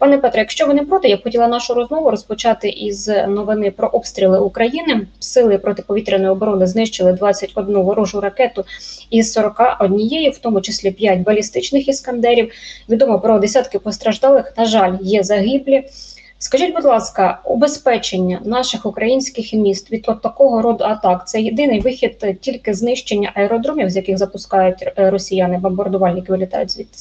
Пане Петре, якщо ви не проти, я б хотіла нашу розмову розпочати із новини про обстріли України. Сили протиповітряної оборони знищили 21 ворожу ракету із 41, в тому числі 5 балістичних іскандерів. Відомо про десятки постраждалих. На жаль, є загиблі. Скажіть, будь ласка, убезпечення наших українських міст від от такого роду атак це єдиний вихід тільки знищення аеродромів, з яких запускають е, росіяни, бомбардувальники вилітають звідти.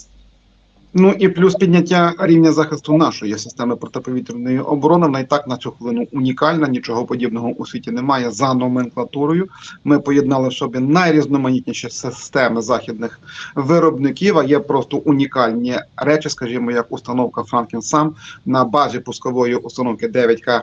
Ну і плюс підняття рівня захисту нашої системи протиповітряної оборони. Вона і так на цю хвилину унікальна. Нічого подібного у світі немає за номенклатурою. Ми поєднали в собі найрізноманітніші системи західних виробників. А є просто унікальні речі, скажімо, як установка Франкен сам на базі пускової установки 9К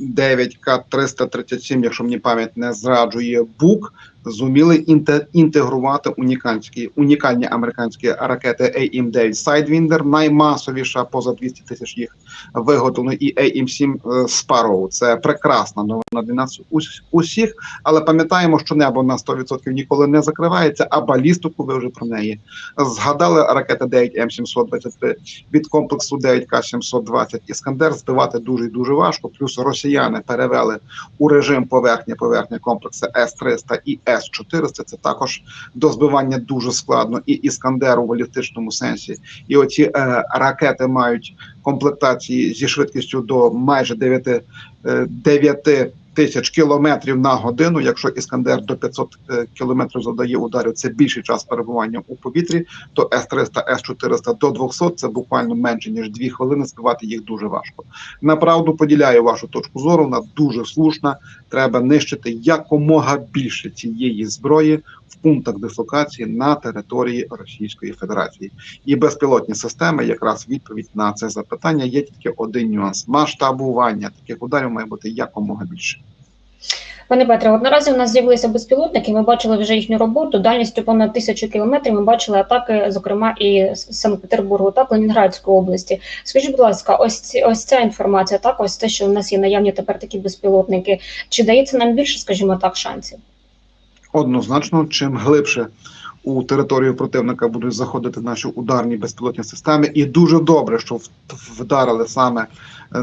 9К337, якщо мені пам'ять не зраджує БУК, зуміли інте- інтегрувати унікальні, унікальні американські ракети AIM-9 Sidewinder, наймасовіша, поза 200 тисяч їх виготовлено, і AIM-7 е, Sparrow. Це прекрасна новина для нас ус- усіх, але пам'ятаємо, що небо на 100% ніколи не закривається, а балістику ви вже про неї згадали. Ракета 9М723 від комплексу 9К720 Іскандер збивати дуже і дуже важко. Плюс росіяни перевели у режим поверхня поверхня комплекси С-300 і С-400. Це також до збивання дуже складно. І іскандеру в балістичному сенсі. І оці е, ракети мають комплектації зі швидкістю до майже 9, е, 9 тисяч кілометрів на годину. Якщо Іскандер до 500 е, кілометрів задає ударів, це більший час перебування у повітрі. То С-300, С-400 до 200 – це буквально менше ніж 2 хвилини. Збивати їх дуже важко. Направду поділяю вашу точку зору. Вона дуже слушна. Треба нищити якомога більше цієї зброї в пунктах дислокації на території Російської Федерації. І безпілотні системи, якраз відповідь на це запитання, є тільки один нюанс: масштабування таких ударів має бути якомога більше. Пане Петре, от наразі у нас з'явилися безпілотники. Ми бачили вже їхню роботу. Дальністю понад тисячу кілометрів. Ми бачили атаки, зокрема і Санкт-Петербургу та Ленінградської області. Скажіть, будь ласка, ось ці ось ця інформація, так ось те, що у нас є наявні тепер такі безпілотники. Чи дається нам більше, скажімо так, шансів? Однозначно, чим глибше у територію противника будуть заходити наші ударні безпілотні системи, і дуже добре, що вдарили саме е,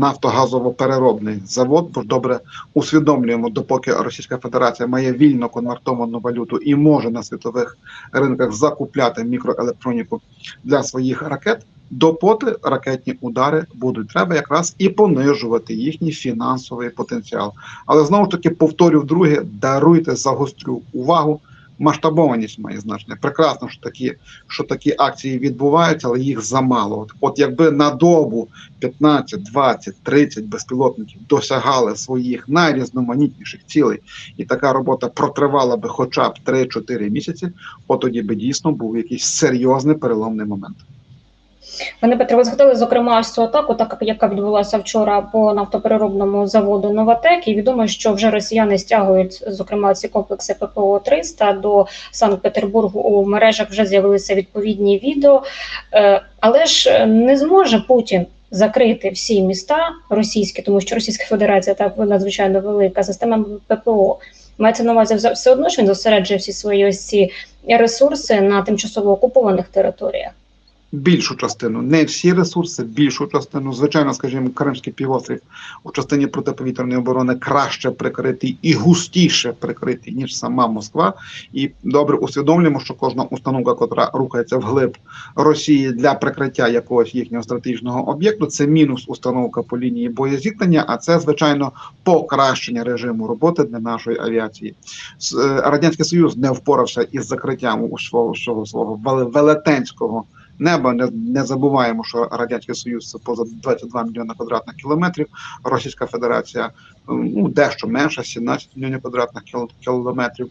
нафтогазово-переробний завод, бо добре усвідомлюємо, допоки Російська Федерація має вільно конвертовану валюту і може на світових ринках закупляти мікроелектроніку для своїх ракет. Допоти ракетні удари будуть треба якраз і понижувати їхній фінансовий потенціал. Але знову ж таки повторю вдруге, даруйте загострю увагу. Масштабованість має значення. Прекрасно, що такі, що такі акції відбуваються, але їх замало. От, от якби на добу 15, 20, 30 безпілотників досягали своїх найрізноманітніших цілей, і така робота протривала би хоча б 3-4 місяці, от тоді би дійсно був якийсь серйозний переломний момент. Ви згадали зокрема ось цю атаку, так яка відбулася вчора по нафтопереробному заводу Новатек. І відомо, що вже росіяни стягують зокрема ці комплекси ППО 300 до Санкт-Петербургу. У мережах вже з'явилися відповідні відео, Е, але ж е, не зможе Путін. Закрити всі міста російські, тому що Російська Федерація так надзвичайно велика система ППО. Мається на увазі все одно, що він зосереджує всі свої ось ці ресурси на тимчасово окупованих територіях. Більшу частину, не всі ресурси, більшу частину. Звичайно, скажімо, Кримський півострів у частині протиповітряної оборони краще прикритий і густіше прикритий, ніж сама Москва. І добре усвідомлюємо, що кожна установка, котра рухається вглиб Росії для прикриття якогось їхнього стратегічного об'єкту, це мінус установка по лінії боєзіткнення, а це звичайно покращення режиму роботи для нашої авіації. Е, Радянський Союз не впорався із закриттям у свого, свого, свого велетенського неба. Не, не забуваємо, що радянський союз це поза 22 мільйони квадратних кілометрів. Російська Федерація ну дещо менше, 17 мільйонів квадратних кілометрів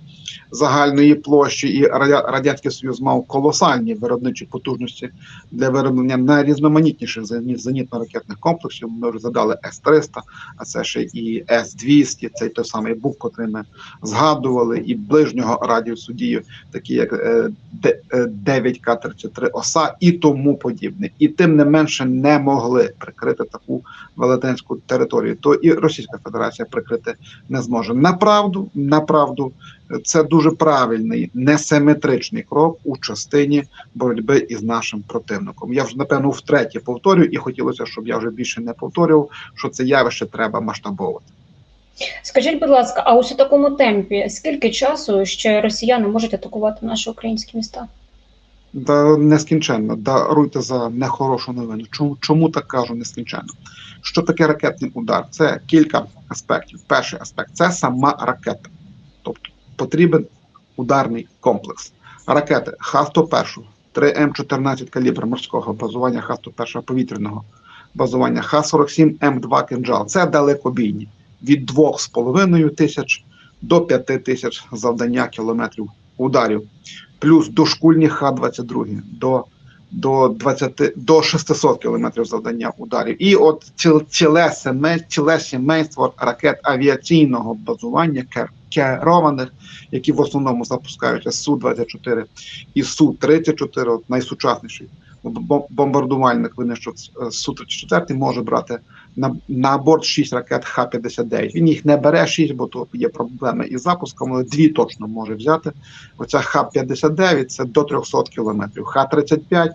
загальної площі. І радянський союз мав колосальні виробничі потужності для вироблення найрізноманітніших зені- зенітно-ракетних комплексів. Ми вже задали С-300, а це ще і С-200, цей той самий БУК, котрий ми згадували, і ближнього радіусу дії, такі як е, Д- е, 9К-33 ОСА і тому подібне. І тим не менше не могли прикрити таку велетенську територію. То і Російська Федерація прикрити не зможе. Направду, направду, це дуже правильний несиметричний крок у частині боротьби із нашим противником. Я вже напевно втретє повторюю, і хотілося, щоб я вже більше не повторював, що це явище треба масштабовувати. Скажіть, будь ласка, а ось у такому темпі скільки часу ще росіяни можуть атакувати наші українські міста? Да нескінченно даруйте за нехорошу новину. Чому чому так кажу нескінченно? Що таке ракетний удар? Це кілька аспектів. Перший аспект це сама ракета, тобто потрібен ударний комплекс. Ракети Х-101, 3М14 калібр морського базування, Х-101 повітряного базування, Х-47, М2 кинджал. Це далекобійні від 2,5 тисяч до 5 тисяч завдання кілометрів ударів плюс дошкульні Х-22 до до 20, до 600 кілометрів завдання ударів. І от ціл, ціле, ціле сімейство ракет авіаційного базування кер, керованих, які в основному запускаються Су-24 і Су-34, от найсучасніший бомбардувальник винищив Су-34, може брати на, на борт 6 ракет Х-59. Він їх не бере 6, бо то є проблеми із запуском, але дві точно може взяти. Оця Х-59 це до 300 кілометрів, Х-35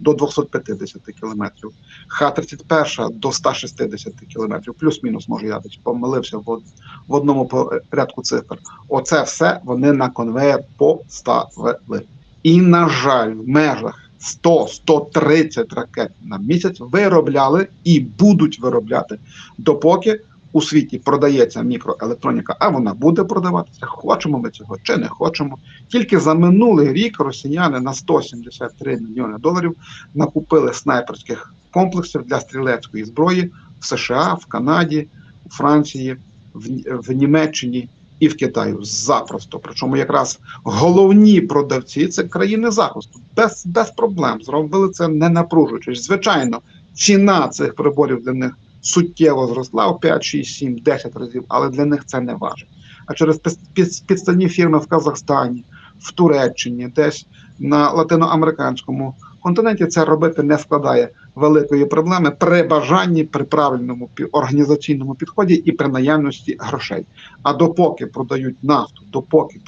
до 250 кілометрів, Х-31 до 160 кілометрів, плюс-мінус, може я помилився в, в одному порядку цифр. Оце все вони на конвеєр поставили. І, на жаль, в межах 100-130 ракет на місяць виробляли і будуть виробляти, допоки у світі продається мікроелектроніка, а вона буде продаватися. Хочемо ми цього чи не хочемо. Тільки за минулий рік росіяни на 173 мільйони доларів накупили снайперських комплексів для стрілецької зброї в США, в Канаді, у Франції, в, в Німеччині і в Китаю. Запросто. Причому якраз головні продавці це країни захисту. Без, без проблем зробили це не напружуючись. Звичайно, ціна цих приборів для них суттєво зросла в 5, 6, 7, 10 разів, але для них це не важить. А через під- під- підставні фірми в Казахстані, в Туреччині, десь на латиноамериканському континенті це робити не складає великої проблеми при бажанні, при правильному організаційному підході і при наявності грошей. А допоки продають нафту, допоки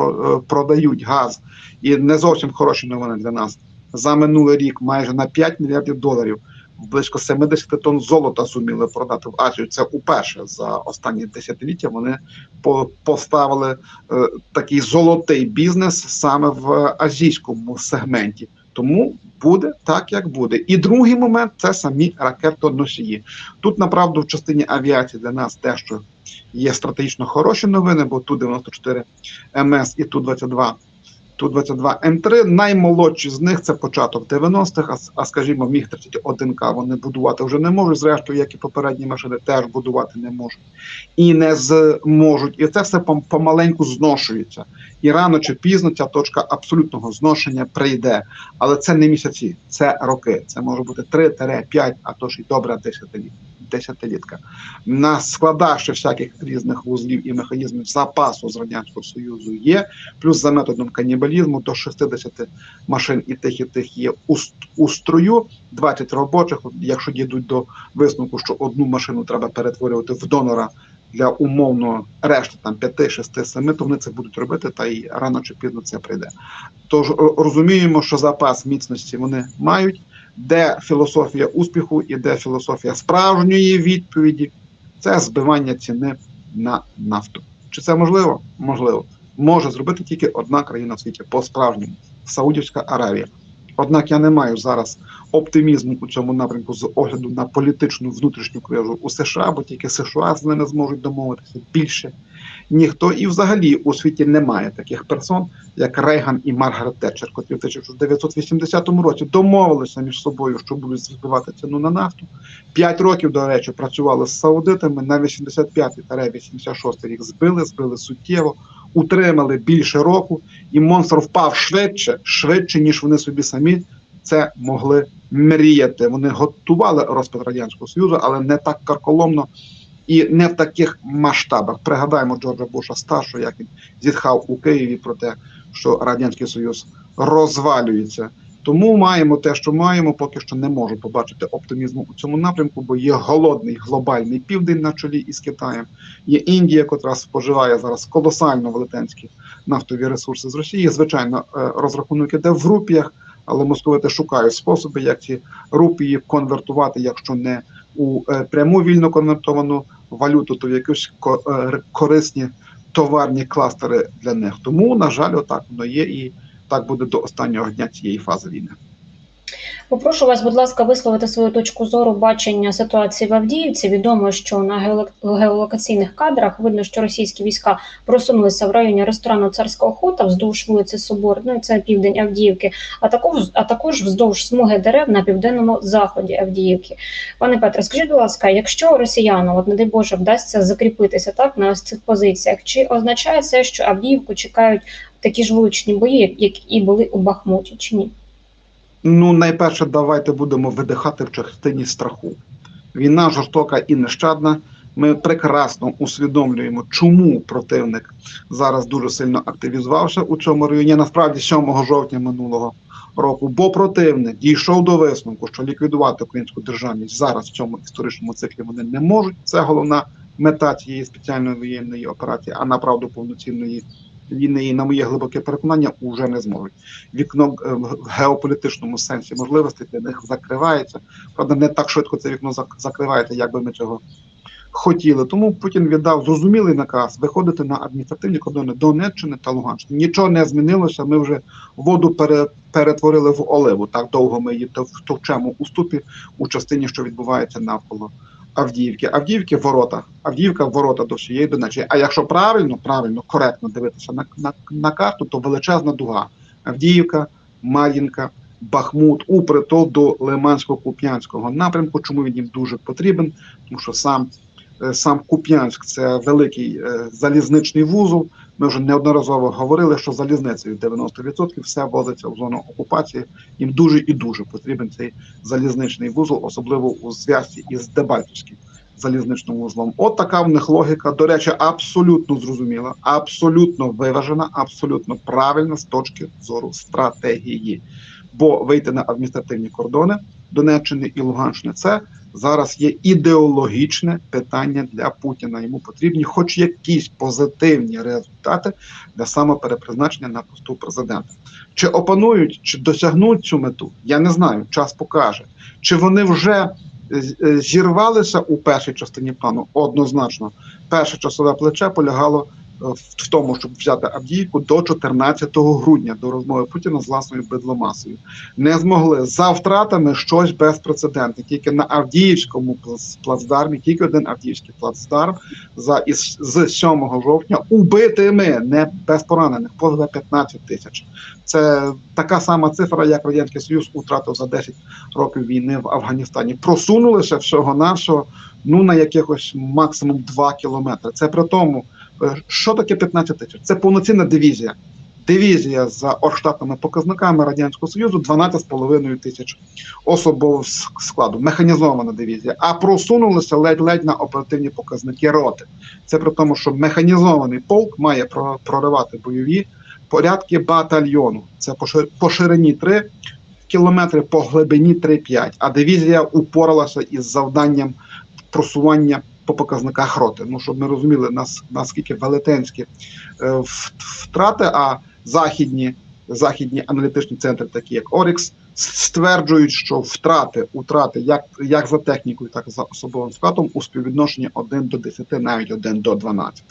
е, продають газ, і не зовсім хороші новини для нас за минулий рік майже на 5 мільярдів доларів близько 70 тонн золота зуміли продати в Азію. Це уперше за останні десятиліття. Вони поставили е, такий золотий бізнес саме в азійському сегменті. Тому буде так, як буде. І другий момент це самі ракетоносії. Тут направду в частині авіації для нас те, що є стратегічно хороші новини, бо ту 94 МС і ту 22 Ту-22 М3, наймолодші з них це початок 90-х, а, а скажімо, міг 31 к вони будувати вже не можуть. Зрештою, як і попередні машини, теж будувати не можуть і не зможуть. І це все помаленьку зношується. І рано чи пізно ця точка абсолютного зношення прийде. Але це не місяці, це роки. Це може бути 3-5, а то ж і добра десятиліття. Десятилітка на складах всяких різних вузлів і механізмів запасу з радянського союзу є. Плюс за методом канібалізму до 60 машин і тих, і тих є у, строю, 20 робочих. Якщо дійдуть до висновку, що одну машину треба перетворювати в донора для умовно решти там 5, 6, 7, то вони це будуть робити, та й рано чи пізно це прийде. Тож розуміємо, що запас міцності вони мають, де філософія успіху і де філософія справжньої відповіді це збивання ціни на нафту. Чи це можливо? Можливо. Може зробити тільки одна країна в світі по-справжньому Саудівська Аравія. Однак я не маю зараз оптимізму у цьому напрямку з огляду на політичну внутрішню кризу у США, бо тільки США з ними зможуть домовитися більше. Ніхто і взагалі у світі немає таких персон, як Рейган і Маргарет Тетчер, котрі в 1980 році домовилися між собою, що будуть збивати ціну на нафту. П'ять років, до речі, працювали з саудитами на 85-86 рік збили, збили суттєво, утримали більше року, і монстр впав швидше, швидше, ніж вони собі самі це могли мріяти. Вони готували розпад радянського союзу, але не так карколомно і не в таких масштабах. Пригадаємо Джорджа Буша старшого, як він зітхав у Києві про те, що радянський союз розвалюється. Тому маємо те, що маємо. Поки що не можу побачити оптимізму у цьому напрямку, бо є голодний глобальний південь на чолі із Китаєм. Є Індія, котра споживає зараз колосально велетенські нафтові ресурси з Росії. Звичайно, е, розрахунок іде в рупіях, але московити шукають способи, як ці рупії конвертувати, якщо не у е, пряму вільно конвертовану валюту, то в якісь е, корисні товарні кластери для них. Тому, на жаль, отак воно є, і так буде до останнього дня цієї фази війни. Попрошу вас, будь ласка, висловити свою точку зору бачення ситуації в Авдіївці. Відомо, що на геолок- геолокаційних кадрах видно, що російські війська просунулися в районі ресторану Царська охота вздовж вулиці Соборної, це південь Авдіївки, а також а також вздовж смуги дерев на південному заході Авдіївки. Пане Петре, скажіть, будь ласка, якщо росіянам, от не дай Боже, вдасться закріпитися так на цих позиціях, чи означає це, що Авдіївку чекають такі ж вуличні бої, як і були у Бахмуті, чи ні? Ну, найперше, давайте будемо видихати в частині страху. Війна жорстока і нещадна. Ми прекрасно усвідомлюємо, чому противник зараз дуже сильно активізувався у цьому районі. Насправді, 7 жовтня минулого року, бо противник дійшов до висновку, що ліквідувати українську державність зараз в цьому історичному циклі вони не можуть. Це головна мета цієї спеціальної воєнної операції, а направду повноцінної війни, і на моє глибоке переконання, уже не зможуть. Вікно в геополітичному сенсі можливостей для них закривається. Правда, не так швидко це вікно зак- закривається, як би ми цього хотіли. Тому Путін віддав зрозумілий наказ виходити на адміністративні кордони Донеччини та Луганщини. Нічого не змінилося. Ми вже воду пере, перетворили в оливу. Так довго ми її тов- товчемо у ступі у частині, що відбувається навколо Авдіївки. Авдіївки ворота. Авдіївка ворота до всієї Донеччини. А якщо правильно, правильно, коректно дивитися на, на, на карту, то величезна дуга. Авдіївка, Мар'їнка, Бахмут, у притул до Лимансько-Куп'янського напрямку. Чому він їм дуже потрібен? Тому що сам, е, сам Куп'янськ це великий е, залізничний вузол. Ми вже неодноразово говорили, що залізницею 90% все возиться в зону окупації. Їм дуже і дуже потрібен цей залізничний вузол, особливо у зв'язці із Дебальцівським залізничним вузлом. От така в них логіка. До речі, абсолютно зрозуміла, абсолютно виважена, абсолютно правильна з точки зору стратегії. Бо вийти на адміністративні кордони Донеччини і Луганщини це зараз є ідеологічне питання для Путіна. Йому потрібні, хоч якісь позитивні результати для самоперепризначення на посту президента. Чи опанують, чи досягнуть цю мету? Я не знаю. Час покаже. Чи вони вже е, е, зірвалися у першій частині плану? Однозначно, перше часове плече полягало в тому, щоб взяти Авдіївку до 14 грудня до розмови Путіна з власною бидломасою. Не змогли за втратами щось безпрецедентне. Тільки на Авдіївському плац- плацдармі, тільки один Авдіївський плацдарм за із з 7 жовтня убитими, не без поранених, поза 15 тисяч. Це така сама цифра, як Радянський Союз втратив за 10 років війни в Афганістані. Просунулися всього навсього ну на якихось максимум 2 кілометри. Це при тому, що таке 15 тисяч? Це повноцінна дивізія. Дивізія за орштатними показниками Радянського Союзу 12,5 тисяч особового складу, механізована дивізія, а просунулися ледь-ледь на оперативні показники роти. Це при тому, що механізований полк має проривати бойові порядки батальйону. Це по ширині 3 кілометри, по глибині 3-5. А дивізія упоралася із завданням просування по показниках роти. Ну, щоб ми розуміли, нас, наскільки велетенські е, втрати, а західні, західні аналітичні центри, такі як Орікс, стверджують, що втрати, утрати як, як за технікою, так і за особовим складом у співвідношенні 1 до 10, навіть 1 до 12.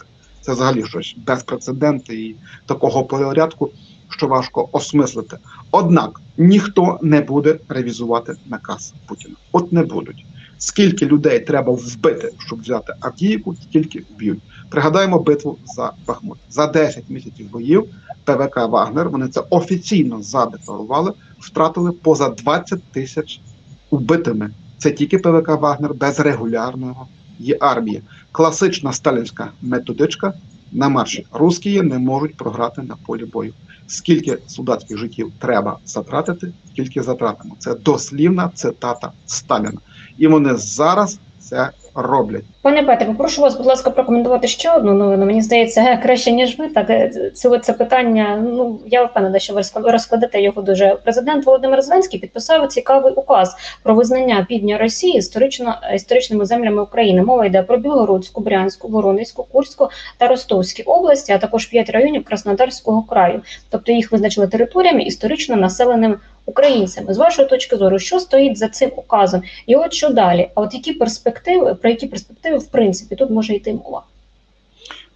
Це взагалі щось безпрецедентне і такого порядку, що важко осмислити. Однак ніхто не буде ревізувати наказ Путіна. От не будуть. Скільки людей треба вбити, щоб взяти Авдіївку, стільки вб'ють. Пригадаємо битву за Бахмут. За 10 місяців боїв ПВК Вагнер, вони це офіційно задекларували, втратили поза 20 тисяч убитими. Це тільки ПВК Вагнер без регулярного є армії. Класична сталінська методичка на марші. Русські не можуть програти на полі бою. Скільки солдатських життів треба затратити, скільки затратимо. Це дослівна цитата Сталіна. І вони зараз це роблять. Пане Петре, попрошу вас, будь ласка, прокоментувати ще одну новину. Мені здається, краще ніж ви. Так е, це, це питання. Ну я впевнена, що ви розкла- розкладете його дуже. Президент Володимир Зеленський підписав цікавий указ про визнання півдня Росії історично історичними землями України. Мова йде про Білгородську, Брянську, Воронезьку, Курську та Ростовські області, а також п'ять районів Краснодарського краю. Тобто їх визначили територіями історично населеними українцями. З вашої точки зору, що стоїть за цим указом? І от що далі? А от які перспективи, про які перспективи в принципі тут може йти мова?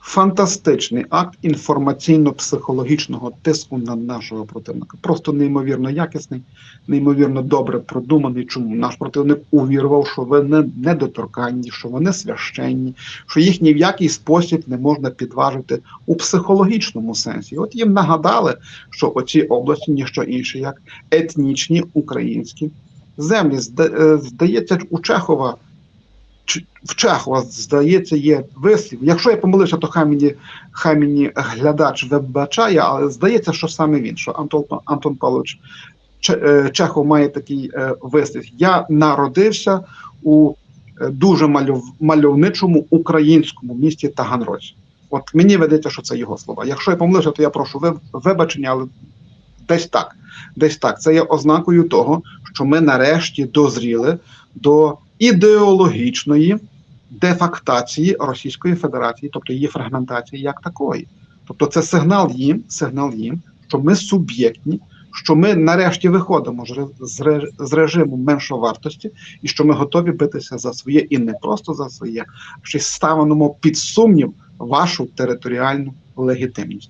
Фантастичний акт інформаційно-психологічного тиску на нашого противника. Просто неймовірно якісний, неймовірно добре продуманий. Чому наш противник увірвав, що ви не недоторканні, що вони священні, що їх ні в який спосіб не можна підважити у психологічному сенсі. От їм нагадали, що оці області ніщо інше, як етнічні українські землі. Е, Здається, у Чехова. В Чехова, здається, є вислів. Якщо я помилився, то хай мені, хай мені глядач вибачає, але здається, що саме він, що Антон, Антон Павлович е, Чехов має такий е, вислів. Я народився у е, дуже мальов, мальовничому українському місті Таганрозі. От мені видається, що це його слова. Якщо я помилився, то я прошу ви- вибачення, але десь так. Десь так. Це є ознакою того, що ми нарешті дозріли до ідеологічної дефактації Російської Федерації, тобто її фрагментації як такої. Тобто це сигнал їм, сигнал їм, що ми суб'єктні, що ми нарешті виходимо з ре- з ре- з режиму меншовартості, і що ми готові битися за своє і не просто за своє, а ще ставимо під сумнів вашу територіальну легітимність.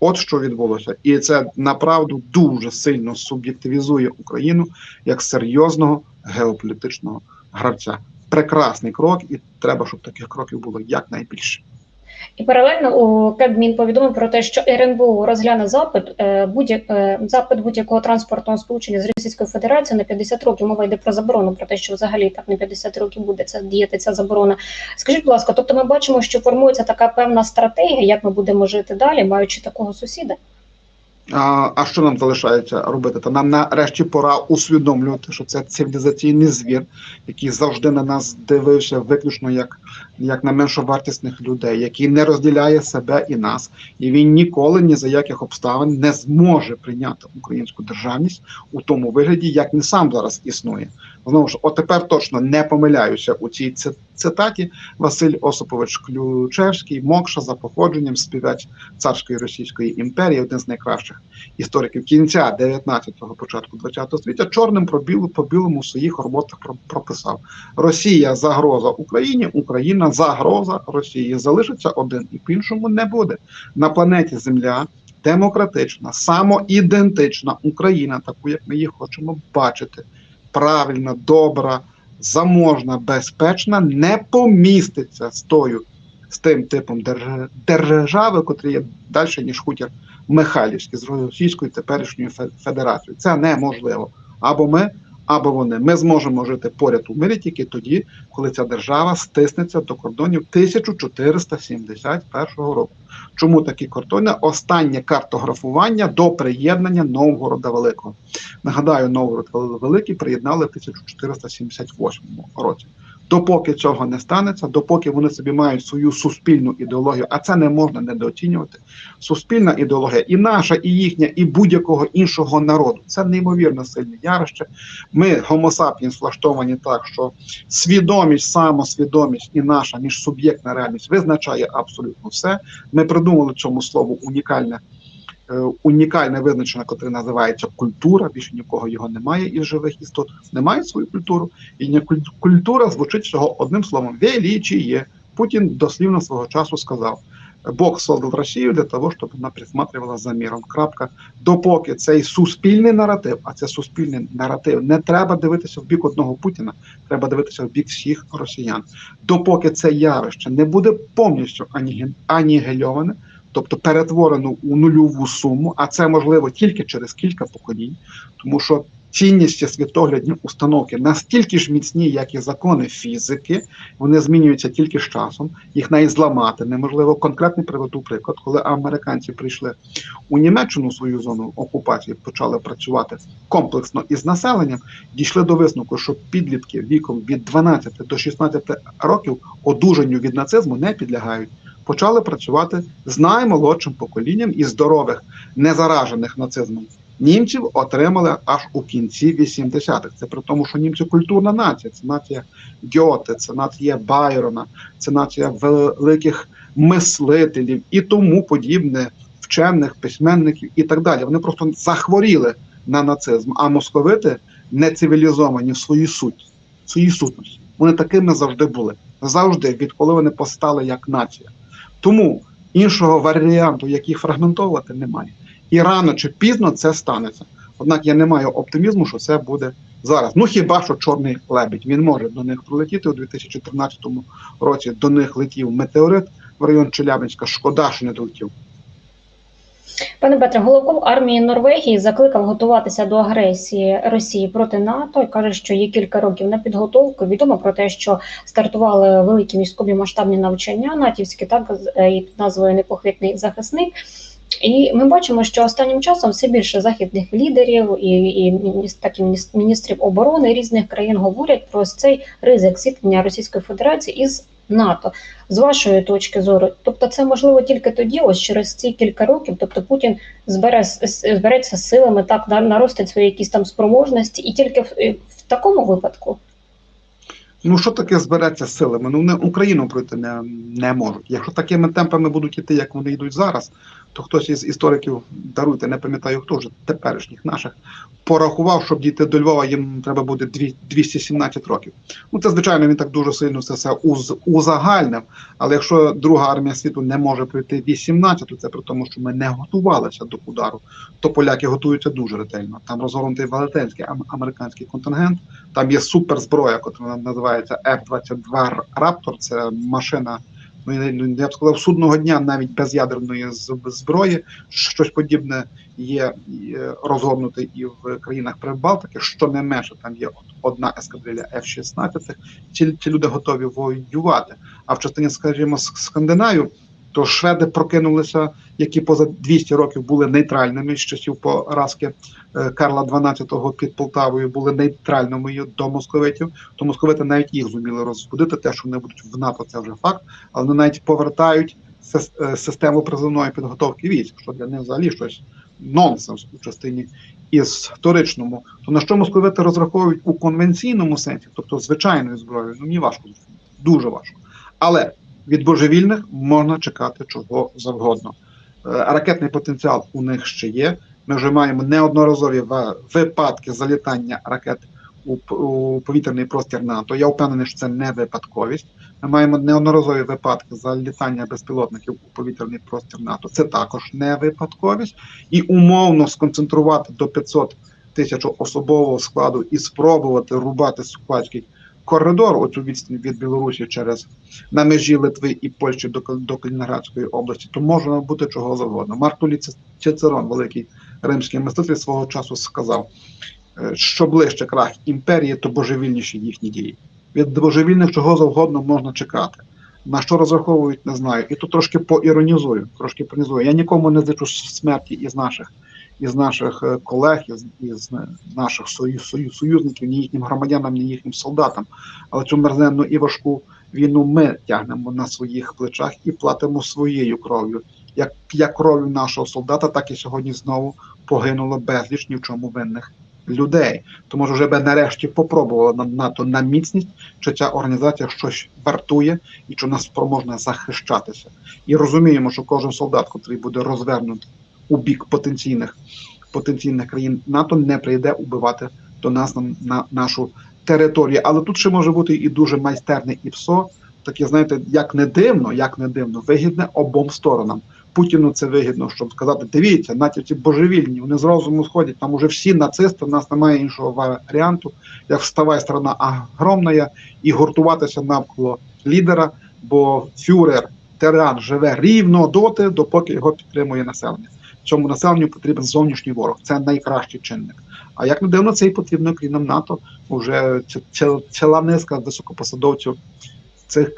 От що відбулося, і це направду дуже сильно суб'єктивізує Україну як серйозного геополітичного гравця. Прекрасний крок, і треба, щоб таких кроків було якнайбільше. І паралельно у Кабмін повідомив про те, що РНБО розгляне запит е, будь-як е, запит будь-якого транспортного сполучення з Російською Федерацією на 50 років. Мова йде про заборону, про те, що взагалі так на 50 років буде це діяти ця заборона. Скажіть, будь ласка, тобто ми бачимо, що формується така певна стратегія, як ми будемо жити далі, маючи такого сусіда. А, а що нам залишається робити? Та нам нарешті пора усвідомлювати, що це цивілізаційний звір, який завжди на нас дивився виключно як, як на меншовартісних людей, який не розділяє себе і нас, і він ніколи ні за яких обставин не зможе прийняти українську державність у тому вигляді, як він сам зараз існує. Знову ж, от тепер точно не помиляюся у цій цитаті. Василь Осипович Ключевський, Мокша за походженням, співець царської Російської імперії, один з найкращих істориків кінця 19-го, початку 20-го століття, чорним про по білому в своїх роботах про- прописав: Росія загроза Україні, Україна загроза Росії. Залишиться один і по-іншому не буде. На планеті Земля демократична, самоідентична Україна, таку як ми її хочемо бачити, правильна, добра, заможна, безпечна, не поміститься з тою. З тим типом держ- держави, котрі є далі, ніж хутір Михайлівський з Російською теперішньою Фе- Федерацією. Це неможливо. Або ми, або вони. Ми зможемо жити поряд у мирі тільки тоді, коли ця держава стиснеться до кордонів 1471 року. Чому такі кордони? Останнє картографування до приєднання Новгорода Великого. Нагадаю, Новгород Великий приєднали в 1478 році. Допоки цього не станеться, допоки вони собі мають свою суспільну ідеологію, а це не можна недооцінювати. Суспільна ідеологія і наша, і їхня, і будь-якого іншого народу. Це неймовірно сильне явище. Ми, Homo влаштовані так, що свідомість, самосвідомість і наша міжсуб'єктна реальність визначає абсолютно все. Ми придумали цьому слову унікальне. Е, Унікальне визначення, яке називається культура. Більше нікого його немає із живих істот, немає свою культуру. І культура звучить всього одним словом величіє. Путін дослівно свого часу сказав: Бог создав Росію для того, щоб вона присматривала за міром. Крапка. Допоки цей суспільний наратив, а це суспільний наратив, не треба дивитися в бік одного Путіна, треба дивитися в бік всіх росіян. Допоки це явище не буде повністю аніге- анігельоване, тобто перетворено у нульову суму, а це можливо тільки через кілька поколінь, тому що цінністі світоглядні установки настільки ж міцні, як і закони фізики, вони змінюються тільки з часом, їх навіть зламати неможливо. Конкретний приведу приклад, коли американці прийшли у Німеччину свою зону окупації, почали працювати комплексно із населенням, дійшли до висновку, що підлітки віком від 12 до 16 років одужанню від нацизму не підлягають. Почали працювати з наймолодшим поколінням і здорових, не заражених нацизмом. Німців отримали аж у кінці 80-х. Це при тому, що німці культурна нація, це нація Гьоте, це нація Байрона, це нація великих мислителів і тому подібне, вчених, письменників і так далі. Вони просто захворіли на нацизм, а московити не цивілізовані в своїй суті, в своїй сутності. Вони такими завжди були. Завжди, відколи вони постали як нація. Тому іншого варіанту, як їх фрагментовувати, немає. І рано чи пізно це станеться. Однак я не маю оптимізму, що це буде зараз. Ну хіба що чорний лебідь він може до них прилетіти у 2014 році. До них летів метеорит в район Челябинська. Шкода, що не долетів. Пане Петре, головком армії Норвегії закликав готуватися до агресії Росії проти НАТО і каже, що є кілька років на підготовку. Відомо про те, що стартували великі військові масштабні навчання, натівські так е, під назвою Непохитний захисник. І ми бачимо, що останнім часом все більше західних лідерів і, і так, і міністрів оборони різних країн говорять про цей ризик зіткнення Російської Федерації із НАТО з вашої точки зору. Тобто, це можливо тільки тоді, ось через ці кілька років. Тобто Путін збере збереться силами, так наростить свої якісь там спроможності, і тільки в, в такому випадку. Ну, що таке збереться силами? Ну, не Україну пройти не, не можуть. Якщо такими темпами будуть іти, як вони йдуть зараз, то хтось із істориків даруйте, не пам'ятаю хто вже теперішніх наших порахував, щоб дійти до Львова, їм треба буде 217 років. Ну це звичайно він так дуже сильно це все уз, узагальнив. Але якщо друга армія світу не може пройти 18, то це при тому, що ми не готувалися до удару, то поляки готуються дуже ретельно. Там розгорнутий велетенський американський контингент. Там є суперзброя, яка називається F-22 Raptor, Це машина. Ну, я б сказав, судного дня навіть без ядерної зброї. Щось подібне є розгорнуте і в країнах Прибалтики, що не менше там є одна ескадрилья F-16, ці, ці люди готові воювати. А в частині, скажімо, Скандинавів, то шведи прокинулися, які поза 200 років були нейтральними з часів поразки. е, Карла XII під Полтавою, були нейтральними до московитів. То московити навіть їх зуміли розбудити. Те, що вони будуть в НАТО, це вже факт, але вони навіть повертають е, систему призовної підготовки військ, що для них взагалі щось нонсенс у частині історичному. То на що московити розраховують у конвенційному сенсі, тобто звичайною зброєю, ну мені важко дуже важко. Але від божевільних можна чекати чого завгодно. Е, ракетний потенціал у них ще є. Ми вже маємо неодноразові випадки залітання ракет у повітряний простір НАТО. Я впевнений, що це не випадковість. Ми маємо неодноразові випадки залітання безпілотників у повітряний простір НАТО. Це також не випадковість, і умовно сконцентрувати до 500 тисяч особового складу і спробувати рубати Сухвацький коридор, оцю відстань від Білорусі через на межі Литви і Польщі до до Калінінградської області, то може бути чого завгодно. Марк Тулій Цицерон, великий римський мислитель, свого часу сказав, е, що ближче крах імперії, то божевільніші їхні дії. Від божевільних чого завгодно можна чекати. На що розраховують, не знаю. І тут трошки поіронізую, трошки понізую. Я нікому не зичу смерті із наших із наших е, колег, із, із наших союз, союз, союзників, ні їхнім громадянам, ні їхнім солдатам. Але цю мерзенну і важку війну ми тягнемо на своїх плечах і платимо своєю кров'ю. Як як кров'ю нашого солдата, так і сьогодні знову погинуло безліч ні в чому винних людей. Тому вже би нарешті попробувала на НАТО на міцність, чи ця організація щось вартує і чи вона спроможна захищатися. І розуміємо, що кожен солдат, який буде розвернутий у бік потенційних потенційних країн НАТО, не прийде убивати до нас на, на нашу територію. Але тут ще може бути і дуже майстерне ІПСО, таке, знаєте, як не дивно, як не дивно, вигідне обом сторонам. Путіну це вигідно, щоб сказати, дивіться, натівці божевільні, вони з розуму сходять. Там уже всі нацисти, в нас немає іншого варіанту, як вставай страна огромна і гуртуватися навколо лідера, бо фюрер, тиран живе рівно доти, допоки його підтримує населення. цьому населенню потрібен зовнішній ворог. Це найкращий чинник. А як не дивно, це і потрібно країнам НАТО. Уже ці- ці- ціла низка високопосадовців цих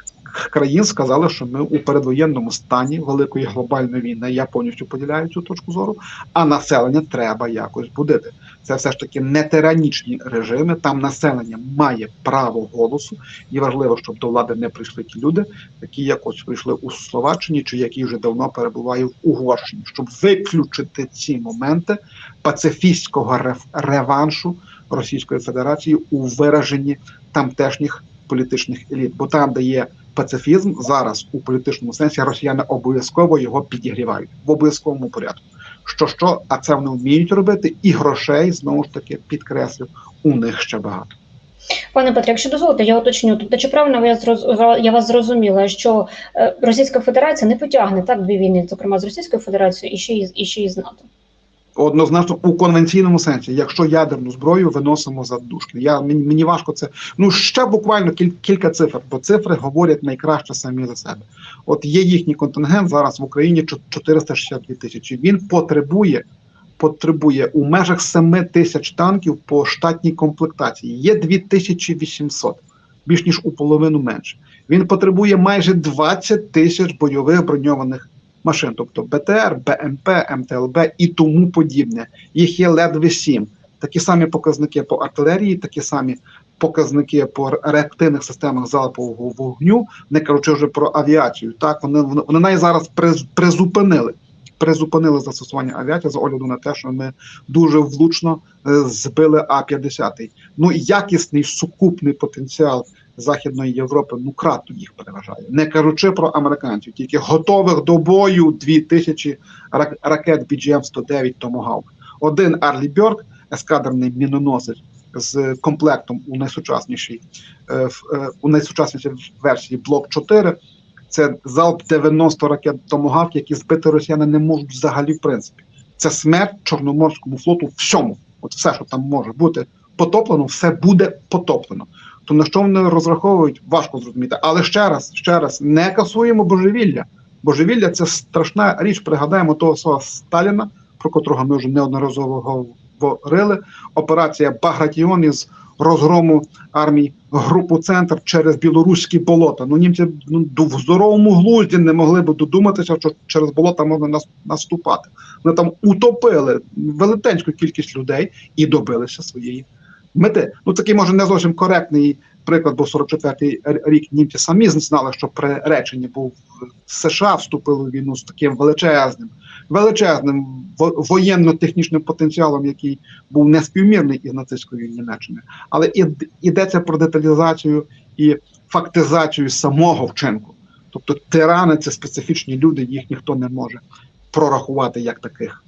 країн сказали, що ми у передвоєнному стані великої глобальної війни. Я повністю поділяю цю точку зору. А населення треба якось будити. Це все ж таки не тиранічні режими. Там населення має право голосу, і важливо, щоб до влади не прийшли ті люди, які якось прийшли у Словаччині, чи які вже давно перебувають в Угорщині, щоб виключити ці моменти пацифістського реваншу Російської Федерації у вираженні тамтешніх політичних еліт. Бо там, де є пацифізм, зараз у політичному сенсі росіяни обов'язково його підігрівають в обов'язковому порядку. Що що, а це вони вміють робити, і грошей знову ж таки підкреслю, у них ще багато. Пане Петре, якщо дозволите, я уточню. Тобто, чи правильно я зроз- я вас зрозуміла, що е, Російська Федерація не потягне так дві війни, зокрема з Російською Федерацією і ще й і ще й з НАТО? Однозначно у конвенційному сенсі, якщо ядерну зброю виносимо за дужки. Я мені, мені важко це. Ну ще буквально кіль, кілька цифр, бо цифри говорять найкраще самі за себе. От є їхній контингент зараз в Україні 462 тисячі. Він потребує. Потребує у межах 7 тисяч танків по штатній комплектації. Є 2800, більш ніж у половину менше. Він потребує майже 20 тисяч бойових броньованих машин, тобто БТР, БМП, МТЛБ і тому подібне. Їх є ледве сім. Такі самі показники по артилерії, такі самі показники по реактивних системах залпового вогню, не кажучи вже про авіацію. Так вони вони, навіть зараз приз- призупинили. Призупинили застосування авіації за огляду на те, що ми дуже влучно е, збили А-50. Ну якісний сукупний потенціал Західної Європи ну кратно їх переважає. Не кажучи про американців, тільки готових до бою 2000 рак- ракет BGM-109 Tomahawk. Один Арлі Бьорк, ескадерний міноносець з комплектом у найсучаснішій е, е, у найсучаснішій версії Блок 4. Це залп 90 ракет Tomahawk, які збити росіяни не можуть взагалі в принципі. Це смерть Чорноморському флоту всьому. От все, що там може бути потоплено, все буде потоплено. То на що вони розраховують, важко зрозуміти. Але ще раз, ще раз, не касуємо божевілля. Божевілля це страшна річ. Пригадаємо того свого Сталіна, про котрого ми вже неодноразово говорили. Операція Багратіон із розгрому армій групу центр через білоруські болота. Ну німці ну, в здоровому глузді не могли б додуматися, що через болота можна наступати. Вони там утопили велетенську кількість людей і добилися своєї мети. Ну такий може не зовсім коректний приклад, бо 44-й рік німці самі знали, що приречені був США вступили в війну з таким величезним, величезним во- воєнно-технічним потенціалом, який був неспівмірний із нацистською Німеччиною. Але йдеться про деталізацію і фактизацію самого вчинку. Тобто тирани це специфічні люди, їх ніхто не може прорахувати як таких.